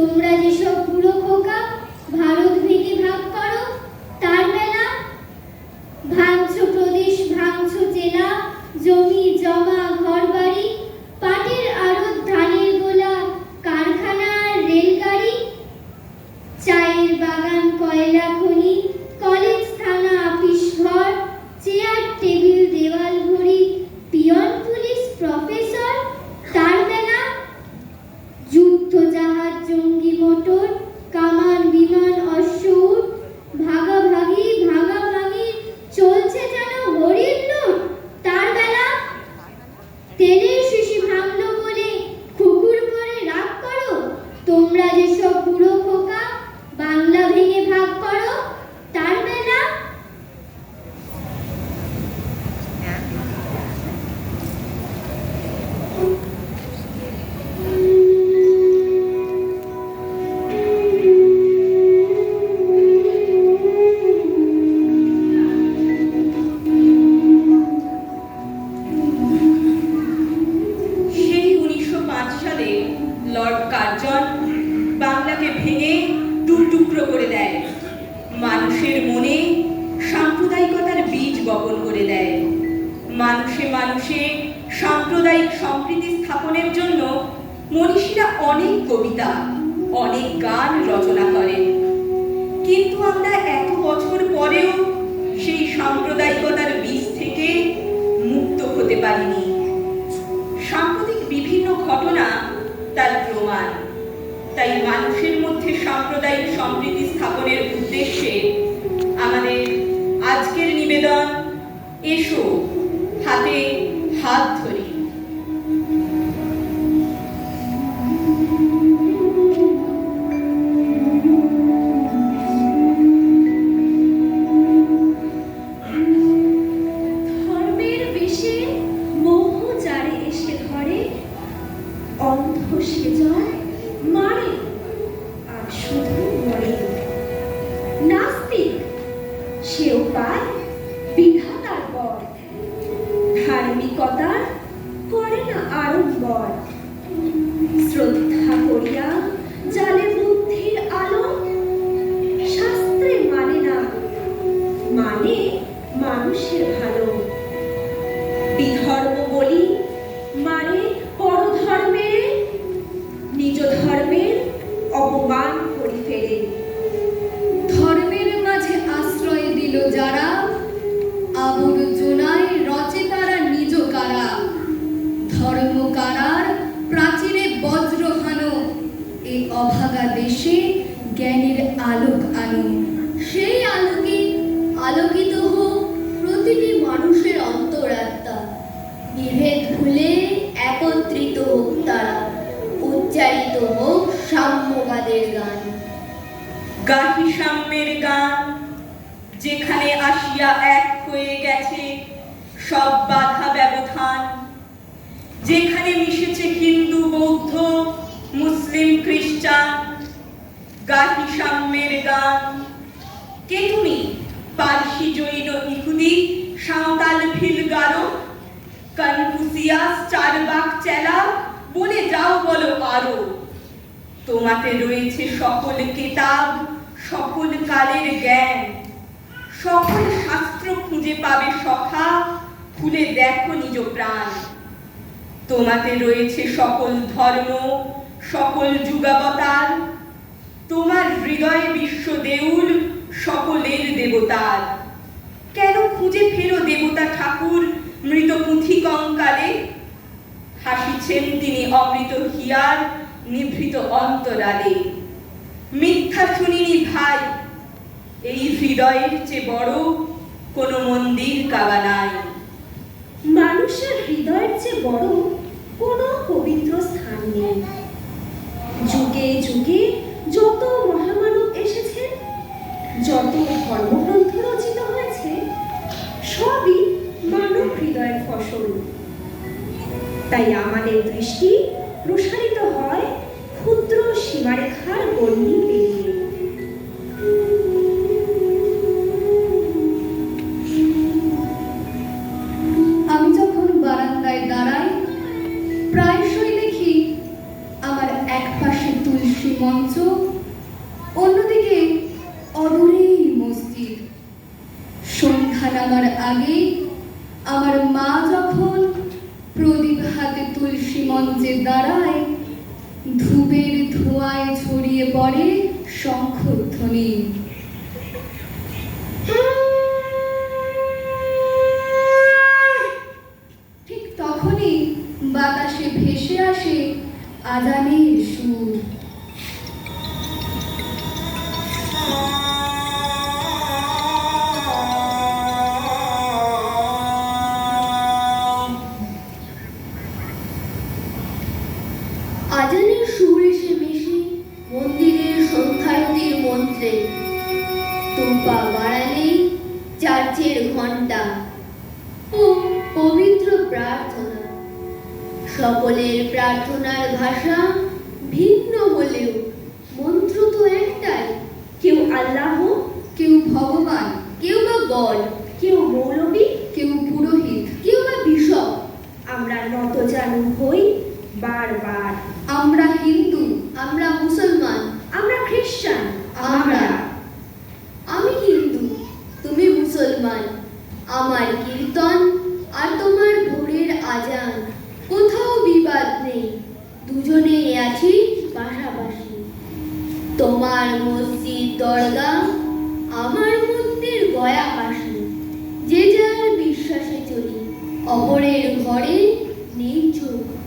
তোমরা যেসব বুড়ো খোকা ভারত ভেঙে ভাগ করো, তার বেলা ভাঙছো প্রদেশ, ভাঙছো জেলা, জমি, জমা কার্জন বাংলাকে ভেঙে টুকরো করে দেয়। মানুষের মনে সাম্প্রদায়িকতার বীজ বপন করে দেয়। মানুষে মানুষে সাম্প্রদায়িক সম্প্রীতি স্থাপনের জন্য মনীষীরা অনেক কবিতা, অনেক গান রচনা করেন। কিন্তু আমরা এত বছর পরেও সেই সাম্প্রদায়িকতার বীজ থেকে মুক্ত হতে পারিনি। সাম্প্রতিক বিভিন্ন ঘটনা তার প্রমাণ। তাই মানুষের মধ্যে সাম্প্রদায়িক সম্প্রীতি স্থাপনের উদ্দেশ্যে আমাদের আজকের নিবেদন এসো হাতে হাত ধরি। সেও পায় বিধাতার বর ধার্মিকতার করে না আড়ম্বর। শ্রদ্ধা করিয়া জালে বুদ্ধির আলো শাস্ত্রে মানে না মানে মানুষের ভালো। বিধর্ম বলি মানে পরধর্মের নিজ ধর্মের অপমান করি ফেলে। আলোক আনো সেই আলোকে আলোকিত হোক প্রতিটি মানুষের অন্তরাত্মা। বিভেদ ভুলে একত্রিত হোক তারা। উচ্চারিত হোক সাম্যবাদের গান। গাহি সাম্যের গান, যেখানে আসিয়া এক হয়ে গেছে সব বাধা ব্যবধান। যেখানে মিশেছে হিন্দু, বৌদ্ধ, মুসলিম, খ্রিস্টান গাহি সাম্যের গান কে তুমি পার্সি জৈন ইহুদি সাঁওতাল ভিল গারো কনফুসিয়াস চারবাক চেলা, বলে যাও বলো আরও। তোমাতে রয়েছে সকল কিতাব, সকল কালের জ্ঞান। সকল শাস্ত্র খুঁজে পাবে সখা, খুলে দেখো নিজ প্রাণ। তোমাতে রয়েছে সকল ধর্ম, সকল যুগাবতার হৃদয়ে বিশ্ব দেউল, সকলের দেবতার। কেন খুঁজে ফেরো দেবতা ঠাকুর মৃত পুঁথি কঙ্কালে? হাসিছেন তিনি অমৃত হিয়ার, নিভৃত অন্তরালে। মিথ্যা শুনিনি ভাই, এই হৃদয়ের চেয়ে বড় কোনো মন্দির কাবা নাই। মানুষের হৃদয়ের চেয়ে বড় কোনো পবিত্র স্থান নেই। যুগে যুগে তাই আমাদের দৃষ্টি প্রসারিত হয় ক্ষুদ্র সীমারেখার গণ্ডি আমি যখন বারান্দায় দাঁড়াই, প্রায়শই দেখি আমার এক পাশে মঞ্চ, অন্যদিকে মসজিদ। আগে আমার মা যখন প্রদীপ হাতে তুলসী মঞ্চে দাঁড়ায় ধূপের ধোঁয়ায় ছড়িয়ে পড়ে শঙ্খধ্বনি। টুম্পা বাড়ালেই চার্চের ঘণ্টা ও পবিত্র প্রার্থনা। সকলের প্রার্থনার ভাষা ভিন্ন হলেও মন্ত্র তো একটাই। কেউ আল্লাহ, কেউ ভগবান, কেউ বা গড, কেউ মৌলবী, কেউ পুরোহিত, কেউ বা বিশপ আমরা নত জানু হই বারবার। আমরা হিন্দু, আমরা মুসলমান আমরা খ্রিস্টান আমরা। আমি হিন্দু তুমি মুসলমান আমার কীর্তন আর তোমার ভোরের আজান কোথাও বিবাদ নেই দুজনেই আছি পাশাপাশি। তোমার মসজিদ দরগা আমার মন্দির গয়া পাশে। যে যার বিশ্বাসে চলি, অপরের ঘরে নেই চুরি